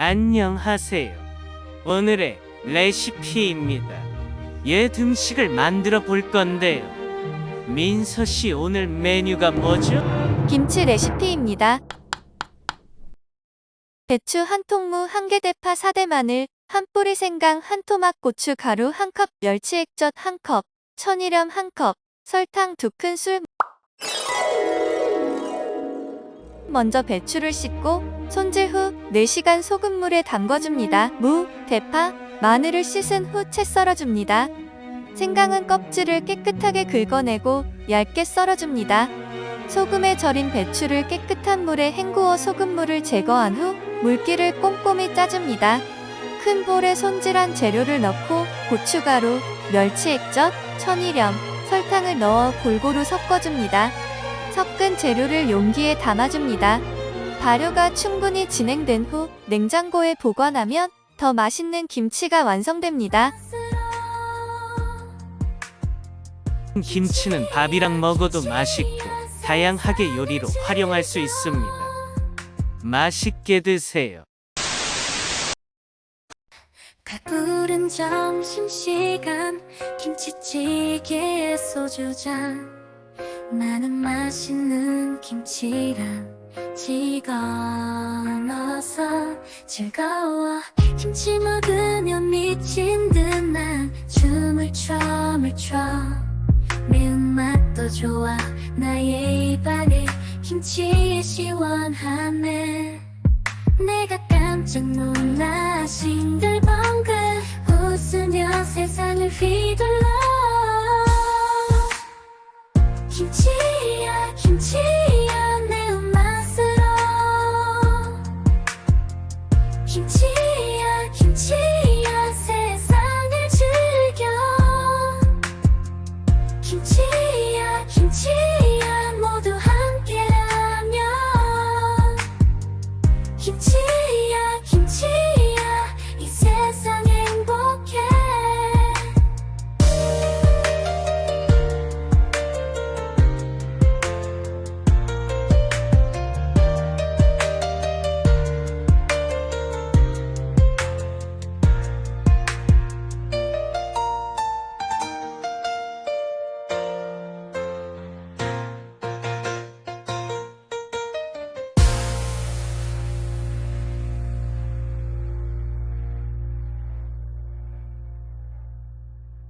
안녕하세요. 오늘의 레시피입니다. 옛 음식을 만들어 볼 건데요. 민서 씨 오늘 메뉴가 뭐죠? 김치 레시피입니다. 배추 한 통무 한 개 대파 4대 마늘 한 뿌리 생강 한 토막 고추 가루 한 컵 멸치 액젓 한 컵 천일염 한 컵 설탕 두 큰술 먼저 배추를 씻고 손질 후 4시간 소금물에 담궈줍니다. 무, 대파, 마늘을 씻은 후 채 썰어줍니다. 생강은 껍질을 깨끗하게 긁어내고 얇게 썰어줍니다. 소금에 절인 배추를 깨끗한 물에 헹구어 소금물을 제거한 후 물기를 꼼꼼히 짜줍니다. 큰 볼에 손질한 재료를 넣고 고춧가루, 멸치 액젓, 천일염, 설탕을 넣어 골고루 섞어줍니다. 섞은 재료를 용기에 담아줍니다. 발효가 충분히 진행된 후 냉장고에 보관하면 더 맛있는 김치가 완성됩니다. 김치는 밥이랑 먹어도 맛있고 다양하게 요리로 활용할 수 있습니다. 맛있게 드세요. 가부른 점심시간 김치찌개에 소주잔 나는 맛있는 김치랑 찍어 넣어서 즐거워. 김치 먹으면 미친 듯난 춤을 춰을 춰. 매운 맛도 좋아 나의 입안에 김치에 시원하네 내가 깜짝 놀라 싱글벙글 웃으며 세상을 휘둘러 김치야 김치.